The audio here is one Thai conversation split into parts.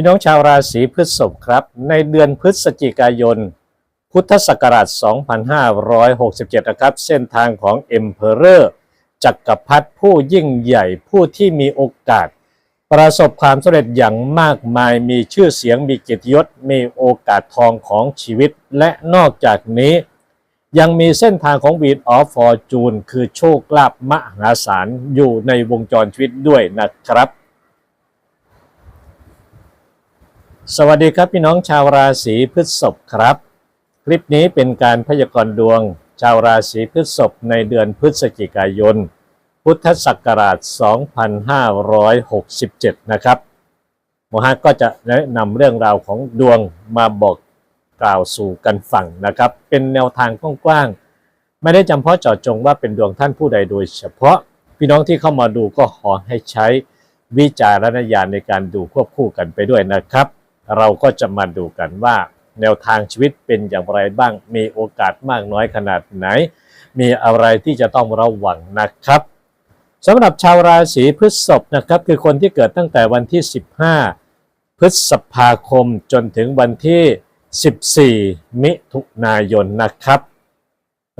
พี่น้องชาวราศีพฤษภครับ ในเดือนพฤศจิกายน พุทธศักราช 2567 นะครับ เส้นทางของ Emperor จักรพรรดิผู้ยิ่งใหญ่ผู้ที่มีโอกาส ประสบความสำเร็จอย่างมากมายมีชื่อเสียงมีเกียรติยศมีโอกาสทองของชีวิต และนอกจากนี้ ยังมีเส้นทางของ w ีดออฟฟอร์จูนคือโชคลาภมหาศาลอยู่ในวงจรชีวิตด้วยนะครับ สวัสดีครับพี่น้องชาวราศีพฤษภครับ คลิปนี้เป็นการพยากรณ์ดวง ชาวราศีพฤษภในเดือนพฤศจิกายน พุทธศักราช 2567 นะครับโมฮัก็จะแนะนำเรื่องราวของดวงมาบอกกล่าวสู่กันฟังนะครับ เป็นแนวทางกว้างๆไม่ได้จำเพาะเจาะจงว่าเป็นดวงท่านผู้ใดโดยเฉพาะพี่น้องที่เข้ามาดูก็ขอให้ใช้วิจารณญาณในการดูควบคู่กันไปด้วยนะครับ เราก็จะมาดูกันว่า แนวทางชีวิตเป็นอย่างไรบ้าง มีโอกาสมากน้อยขนาดไหน มีอะไรที่จะต้องระวังนะครับสำหรับชาวราศีพฤษภนะครับคือคนที่เกิดตั้งแต่วันที่ 15 พฤษภาคมจนถึงวันที่ 14 มิถุนายนนะครับ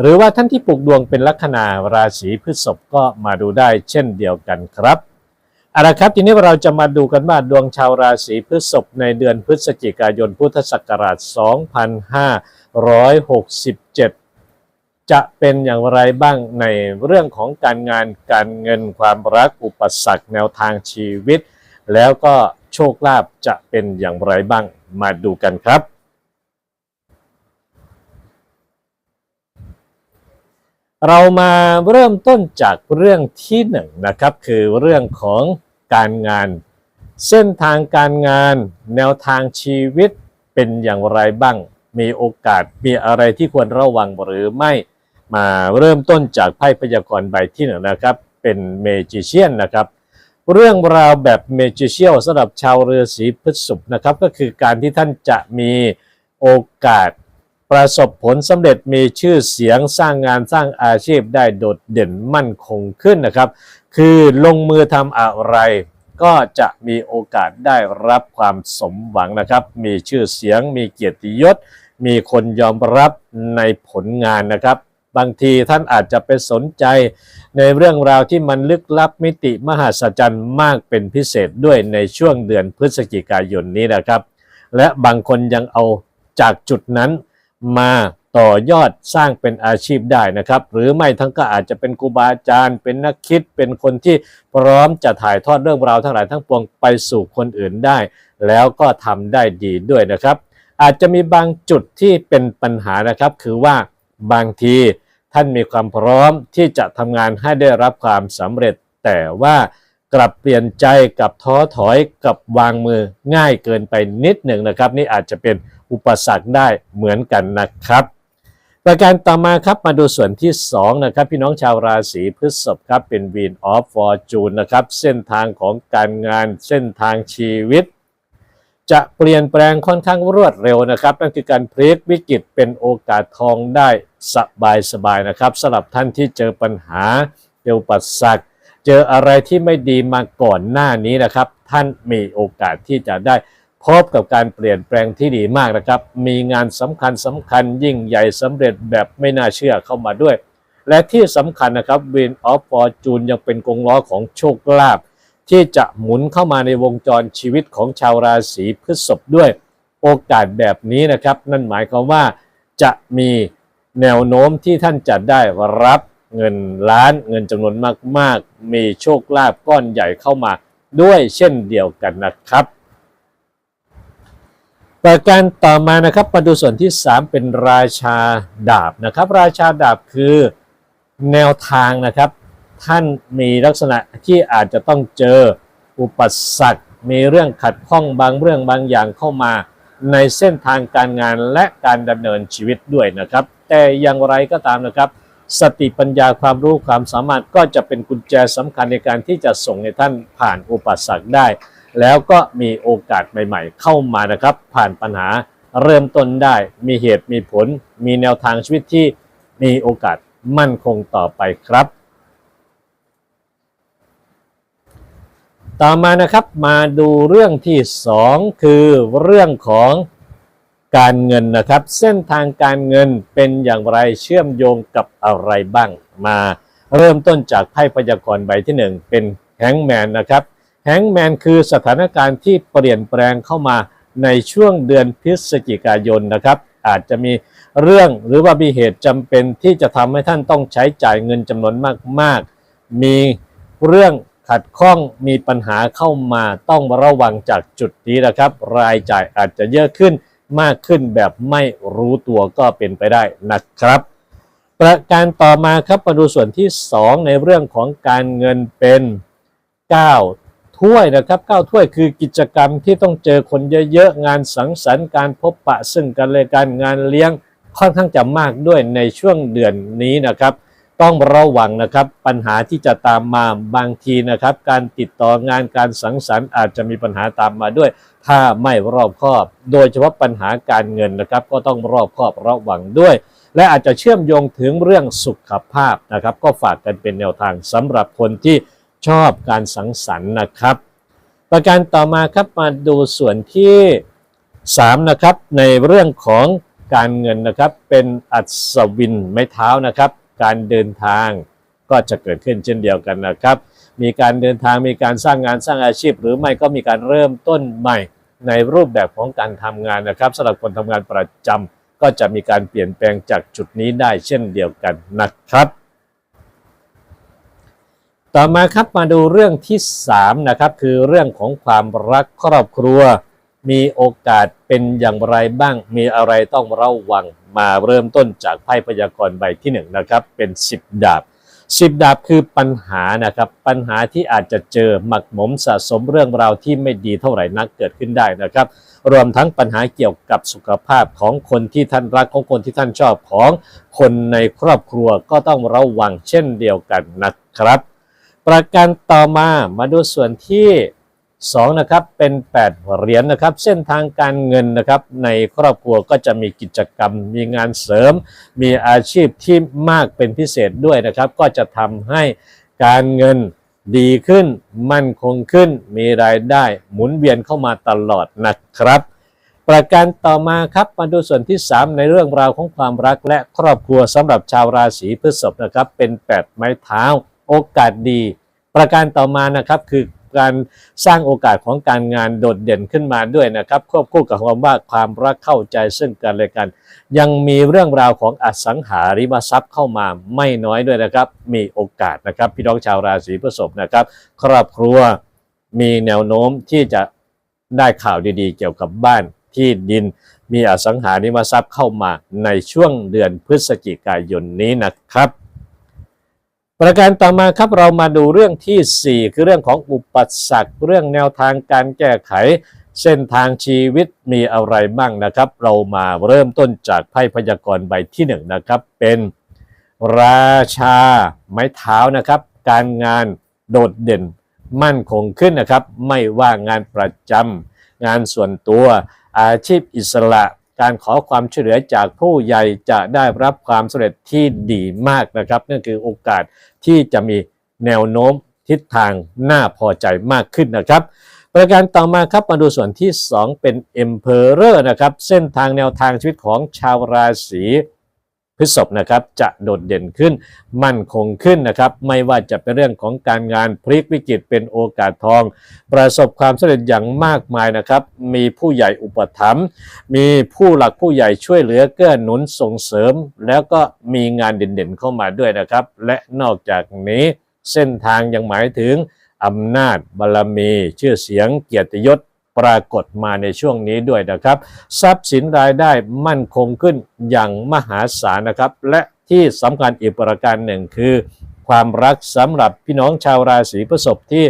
หรือว่าท่านที่ปลูกดวงเป็นลัคนาราศีพฤษภก็มาดูได้เช่นเดียวกันครับ เอาละครับทีนี้เราจะมาดูกันว่าดวงชาวราศีพฤษภในเดือนพฤศจิกายนพุทธศักราช 2567 จะเป็นอย่างไรบ้างในเรื่องของการงานการเงินความรักอุปสรรคแนวทางชีวิต แล้วก็โชคลาภจะเป็นอย่างไรบ้างมาดูกันครับเรามาเริ่มต้นจากเรื่องที่หนึ่งนะครับ คือเรื่องของ การงาน เส้นทางการงาน แนวทางชีวิตเป็นอย่างไรบ้าง มีโอกาสมีอะไรที่ควรระวังหรือไม่มาเริ่มต้นจากไพ่พยากรณ์ใบที่หนึ่งนะครับ เป็นเมจิเชียนนะครับ เรื่องราวแบบเมจิเชียลสำหรับชาวเรือสีพฤษภนะครับ ก็คือการที่ท่านจะมีโอกาส ประสบผลสำเร็จมีชื่อเสียงสร้างงานสร้างอาชีพได้โดดเด่นมั่นคงขึ้นนะครับ คือลงมือทำอะไร ก็จะมีโอกาสได้รับความสมหวังนะครับ มีชื่อเสียง มีเกียรติยศ มีคนยอมรับในผลงานนะครับ บางทีท่านอาจจะไปสนใจในเรื่องราวที่มันลึกลับมิติมหัศจรรย์มากเป็นพิเศษด้วยในช่วงเดือนพฤศจิกายนนี้นะครับ และบางคนยังเอาจากจุดนั้น มาต่อยอดสร้างเป็นอาชีพได้นะครับ หรือไม่ทั้งก็อาจจะเป็นครูบาอาจารย์ เป็นนักคิดเป็นคนที่พร้อมจะถ่ายทอดเรื่องราวทั้งหลายทั้งปวงไปสู่คนอื่นได้ แล้วก็ทำได้ดีด้วยนะครับ อาจจะมีบางจุดที่เป็นปัญหานะครับ คือว่าบางทีท่านมีความพร้อมที่จะทำงานให้ได้รับความสำเร็จแต่ว่า กลับเปลี่ยนใจกับท้อถอยกับวางมือง่ายเกินไปนิดหนึ่งนะครับ นี่อาจจะเป็นอุปสรรคได้เหมือนกันนะครับ ประการต่อมาครับมาดูส่วนที่ 2 นะครับ พี่น้องชาวราศีพฤษภครับเป็น w ีนออฟฟอร์จูนนะครับ เส้นทางของการงานเส้นทางชีวิต จะเปลี่ยนแปลงค่อนข้างรวดเร็วนะครับ นั่นคือการพลิกวิกฤตเป็นโอกาสทองได้สบายๆนะครับสำหรับท่านที่เจอปัญหาเจออุปสรรค เจออะไรที่ไม่ดีมาก่อนหน้านี้นะครับ ท่านมีโอกาสที่จะได้พบกับการเปลี่ยนแปลงที่ดีมากนะครับ มีงานสำคัญสำคัญยิ่งใหญ่สำเร็จแบบไม่น่าเชื่อเข้ามาด้วย และที่สำคัญนะครับ Win of Fortune ยังเป็นกงล้อของโชคลาภที่จะหมุนเข้ามาในวงจรชีวิตของชาวราศีพฤษภด้วย โอกาสแบบนี้นะครับ นั่นหมายความว่าจะมีแนวโน้มที่ท่านจะได้รับ เงินล้านเงินจำนวนมากๆ มีโชคลาภก้อนใหญ่เข้ามาด้วยเช่นเดียวกันนะครับประการต่อมานะครับมาดูส่วนที่ 3 เป็นราชาดาบนะครับ ราชาดาบคือแนวทางนะครับ ท่านมีลักษณะที่อาจจะต้องเจออุปสรรค มีเรื่องขัดข้องบางเรื่องบางอย่างเข้ามาในเส้นทางการงานและการดำเนินชีวิตด้วยนะครับ แต่อย่างไรก็ตามนะครับ สติปัญญาความรู้ความสามารถก็จะเป็นกุญแจสำคัญในการที่จะส่งให้ท่านผ่านอุปสรรคได้ แล้วก็มีโอกาสใหม่ๆ เข้ามานะครับ ผ่านปัญหาเริ่มต้นได้ มีเหตุมีผล มีแนวทางชีวิตที่มีโอกาสมั่นคงต่อไปครับ ต่อมานะครับมาดูเรื่องที่สองคือเรื่องของ การเงินนะครับ เส้นทางการเงินเป็นอย่างไรเชื่อมโยงกับอะไรบ้าง มาเริ่มต้นจากไพ่พยากรณ์ใบที่หนึ่งเป็นแฮงแมนนะครับแฮงแมนคือสถานการณ์ที่เปลี่ยนแปลงเข้ามาในช่วงเดือนพฤศจิกายนนะครับ อาจจะมีเรื่องหรือว่ามีเหตุจำเป็นที่จะทำให้ท่านต้องใช้จ่ายเงินจำนวนมาก ๆ มีเรื่องขัดข้องมีปัญหาเข้ามาต้องระวังจากจุดนี้นะครับ รายจ่ายอาจจะเยอะขึ้น มากขึ้นแบบไม่รู้ตัวก็เป็นไปได้นะครับ ประการต่อมาครับมาดูส่วนที่ 2 ในเรื่องของการเงินเป็น 9 ถ้วยนะครับ9ถ้วยคือกิจกรรมที่ต้องเจอคนเยอะๆ งานสังสรรค์การพบปะซึ่งกันและกันงานเลี้ยงค่อนข้างจะมากด้วยในช่วงเดือนนี้นะครับ ต้องระวังนะครับปัญหาที่จะตามมาบางทีนะครับ การติดต่องานการสังสรรค์อาจจะมีปัญหาตามมาด้วย ถ้าไม่รอบคอบ โดยเฉพาะปัญหาการเงินนะครับ ก็ต้องรอบคอบระวังด้วย และอาจจะเชื่อมโยงถึงเรื่องสุขภาพนะครับ ก็ฝากกันเป็นแนวทางสำหรับคนที่ชอบการสังสรรค์นะครับ ประการต่อมาครับมาดูส่วนที่3นะครับในเรื่องของการเงินนะครับเป็นอัศวินไม้เท้านะครับ การเดินทางก็จะเกิดขึ้นเช่นเดียวกันนะครับ มีการเดินทางมีการสร้างงานสร้างอาชีพ หรือไม่ก็มีการเริ่มต้นใหม่ในรูปแบบของการทำงานนะครับสำหรับคนทำงานประจำก็จะมีการเปลี่ยนแปลงจากจุดนี้ได้เช่นเดียวกันนะครับ ต่อมาครับมาดูเรื่องที่3นะครับคือเรื่องของความรักครอบครัว มีโอกาสเป็นอย่างไรบ้าง มีอะไรต้องระวัง มาเริ่มต้นจากไพ่พยากรณ์ใบที่1นะครับเป็น10ดาบ10ดาบคือปัญหานะครับปัญหาที่อาจจะเจอหมักหมมสะสมเรื่องราวที่ไม่ดีเท่าไหร่นักเกิดขึ้นได้นะครับ รวมทั้งปัญหาเกี่ยวกับสุขภาพของคนที่ท่านรักของคนที่ท่านชอบของคนในครอบครัวก็ต้องระวังเช่นเดียวกันนะครับ ประการต่อมามาดูส่วนที่ 2นะครับเป็น 8 เหรียญนนะครับ เส้นทางการเงินนะครับ ในครอบครัวก็จะมีกิจกรรม มีงานเสริม มีอาชีพที่มากเป็นพิเศษด้วยนะครับ ก็จะทำให้การเงินดีขึ้น มั่นคงขึ้น มีรายได้หมุนเวียนเข้ามาตลอดนะครับ ประการต่อมาครับมาดูส่วนที่ 3 ในเรื่องราวของความรักและครอบครัวสำหรับชาวราศีพฤษภนะครับ เป็น 8 ไม้เท้า โอกาสดี ประการต่อมานะครับคือ การสร้างโอกาสของการงานโดดเด่นขึ้นมาด้วยนะครับ ควบคู่กับความว่าความรักเข้าใจซึ่งกันและกัน ยังมีเรื่องราวของอสังหาริมทรัพย์เข้ามาไม่น้อยด้วยนะครับ มีโอกาสนะครับพี่น้องชาวราศีพฤษภนะครับ ครอบครัวมีแนวโน้มที่จะได้ข่าวดีๆ เกี่ยวกับบ้านที่ดินมีอสังหาริมทรัพย์เข้ามาในช่วงเดือนพฤศจิกายนนี้นะครับ ประการต่อมาครับเรามาดูเรื่องทีสี่ 4 คือเรื่องของอุปสรรคเรื่องแนวทางการแก้ไข เส้นทางชีวิตมีอะไรบ้างนะครับ เรามาเริ่มต้นจากไพ่พยากรณ์ใบที่1นงนะครับ เป็นราชา ไม้เท้านะครับ การงานโดดเด่นมั่นคงขึ้นนะครับ ไม่ว่างานประจำงานส่วนตัวอาชีพอิสระ การขอความช่วยเหลือจากผู้ใหญ่จะได้รับความสำเร็จที่ดีมากนะครับ นั่นคือโอกาสที่จะมีแนวโน้มทิศทางน่าพอใจมากขึ้นนะครับ ประการต่อมาครับมาดูส่วนที่ 2 เป็น Emperor นะครับ เส้นทางแนวทางชีวิตของชาวราศี พฤษภนะครับจะโดดเด่นขึ้น มั่นคงขึ้นนะครับ ไม่ว่าจะเป็นเรื่องของการงานพลิกวิกฤตเป็นโอกาสทอง ประสบความสำเร็จอย่างมากมายนะครับ มีผู้ใหญ่อุปถัมภ์มีผู้หลักผู้ใหญ่ช่วยเหลือเกื้อหนุนส่งเสริม แล้วก็มีงานเด่นๆเข้ามาด้วยนะครับ และนอกจากนี้เส้นทางยังหมายถึงอำนาจบารมี ชื่อเสียงเกียรติยศ ปรากฏมาในช่วงนี้ด้วยนะครับ ทรัพย์สินรายได้มั่นคงขึ้นอย่างมหาศาลนะครับ และที่สำคัญอีกประการหนึ่งคือ ความรักสำหรับพี่น้องชาวราศีพฤษภที่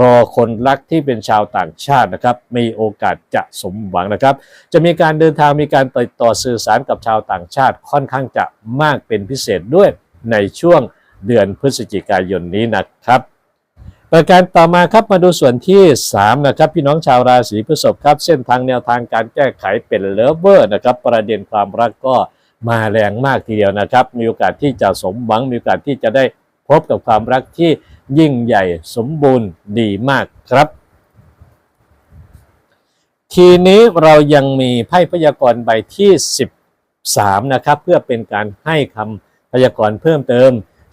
รอคนรักที่เป็นชาวต่างชาตินะครับ มีโอกาสจะสมหวังนะครับ จะมีการเดินทางมีการติดต่อสื่อสารกับชาวต่างชาติค่อนข้างจะมากเป็นพิเศษด้วยในช่วงเดือนพฤศจิกายนนี้นะครับ ประการต่อมาครับมาดูส่วนที่ 3 นะครับ พี่น้องชาวราศีพฤษภครับเส้นทางแนวทางการแก้ไขเป็นเลเวอร์นะครับ ประเด็นความรักก็มาแรงมากทีเดียวนะครับ มีโอกาสที่จะสมหวังมีโอกาสที่จะได้พบกับความรักที่ยิ่งใหญ่สมบูรณ์ดีมากครับ ทีนี้เรายังมีไพ่พยากรณ์ใบที่ 13 นะครับ เพื่อเป็นการให้คำพยากรณ์เพิ่มเติม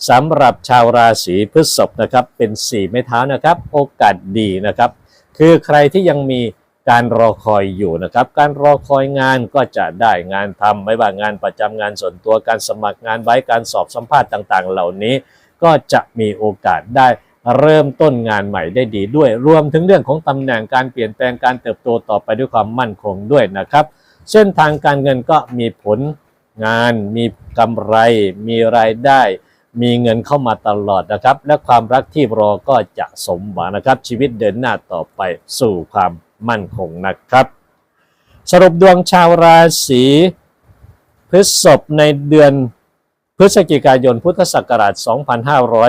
สำหรับชาวราศีพฤษภนะครับเป็น4ไม้เท้านะครับ โอกาสดีนะครับ คือใครที่ยังมีการรอคอยอยู่นะครับ การรอคอยงานก็จะได้งานทำไม่ว่างานประจำงานส่วนตัวการสมัครงานไว้การสอบสัมภาษณ์ต่างๆ เหล่านี้ ก็จะมีโอกาสได้เริ่มต้นงานใหม่ได้ดีด้วย รวมถึงเรื่องของตำแหน่งการเปลี่ยนแปลงการเติบโตต่อไปด้วยความมั่นคงด้วยนะครับ เส้นทางการเงินก็มีผลงาน มีกำไร มีรายได้ มีเงินเข้ามาตลอดนะครับ และความรักที่รอก็จะสมหวังนะครับ ชีวิตเดินหน้าต่อไปสู่ความมั่นคงนะครับ สรุปดวงชาวราศีพฤษภในเดือนพฤศจิกายนพุทธศักราช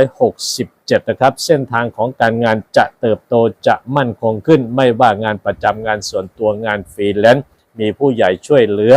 2567 นะครับ เส้นทางของการงานจะเติบโตจะมั่นคงขึ้น ไม่ว่างานประจำงานส่วนตัวงานฟรีแลนซ์มีผู้ใหญ่ช่วยเหลือ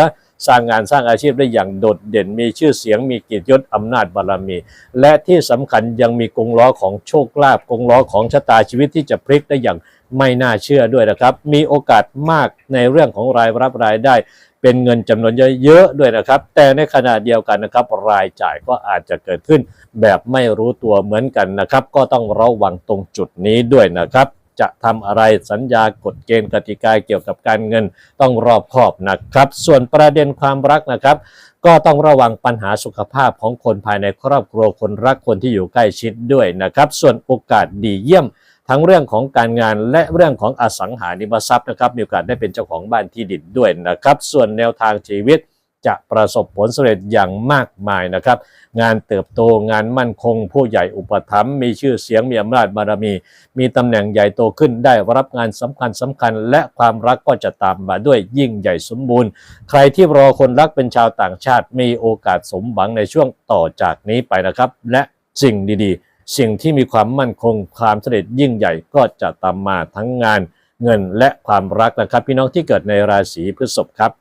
สร้างงานสร้างอาชีพได้อย่างโดดเด่น มีชื่อเสียงมีกิจยศอำนาจบารมี และที่สำคัญยังมีกงล้อของโชคลาภกงล้อของชะตาชีวิตที่จะพลิกได้อย่างไม่น่าเชื่อด้วยนะครับ มีโอกาสมากในเรื่องของรายรับรายได้ เป็นเงินจำนวนเยอะๆด้วยนะครับ แต่ในขณะเดียวกันนะครับ รายจ่ายก็อาจจะเกิดขึ้น แบบไม่รู้ตัวเหมือนกันนะครับ ก็ต้องระวังตรงจุดนี้ด้วยนะครับ จะทำอะไรสัญญากฎเกณฑ์กติกาเกี่ยวกับการเงิน ต้องรอบคอบนะครับ ส่วนประเด็นความรักนะครับ ก็ต้องระวังปัญหาสุขภาพของคนภายในครอบครัวคนรักคนที่อยู่ใกล้ชิดด้วยนะครับ ส่วนโอกาสดีเยี่ยมทั้งเรื่องของการงานและเรื่องของอสังหาริมทรัพย์นะครับมีโอกาสได้เป็นเจ้าของบ้านที่ดินด้วยนะครับ ส่วนแนวทางชีวิต จะประสบผลสำเร็จอย่างมากมายนะครับ งานเติบโตงานมั่นคง ผู้ใหญ่อุปถัมภ์มีชื่อเสียงมีอำนาจบารมี มีตำแหน่งใหญ่โตขึ้นได้รับงานสำคัญสำคัญ และความรักก็จะตามมาด้วยยิ่งใหญ่สมบูรณ์ ใครที่รอคนรักเป็นชาวต่างชาติมีโอกาสสมหวังในช่วงต่อจากนี้ไปนะครับ และสิ่งดีๆ สิ่งที่มีความมั่นคงความสำเร็จยิ่งใหญ่ก็จะตามมาทั้งงานเงินและความรักนะครับ พี่น้องที่เกิดในราศีพฤษภครับ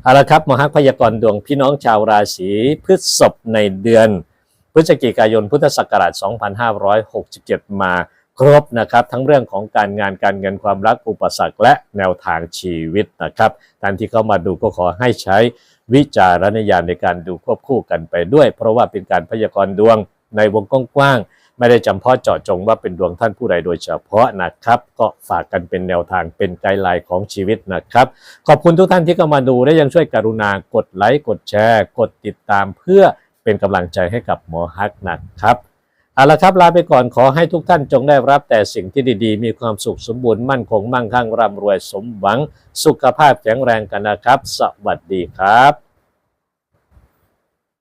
เอาละครับมหักพยากรณ์ดวงพี่น้องชาวราศีพฤษภในเดือน พฤศจิกายนพุทธศักราช 2567 มาครบนะครับ ทั้งเรื่องของการงานการเงินความรักอุปสรรคและแนวทางชีวิตนะครับท่านที่เข้ามาดูก็ขอให้ใช้วิจารณญาณในการดูควบคู่กันไปด้วย เพราะว่าเป็นการพยากรณ์ดวงในวงกว้างๆ ไม่ได้จำเพาะเจาะจงว่าเป็นดวงท่านผู้ใดโดยเฉพาะนะครับ ก็ฝากกันเป็นแนวทางเป็นไกด์ไลน์ของชีวิตนะครับ ขอบคุณทุกท่านที่เข้ามาดูและยังช่วยกรุณากดไลค์กดแชร์ กดติดตามเพื่อเป็นกำลังใจให้กับหมอฮักนะครับเอาละครับลาไปก่อนขอให้ทุกท่านจงได้รับแต่สิ่งที่ดีๆ มีความสุขสมบูรณ์มั่นคงมั่งคั่งร่ำรวยสมหวัง สุขภาพแข็งแรงกันนะครับ สวัสดีครับ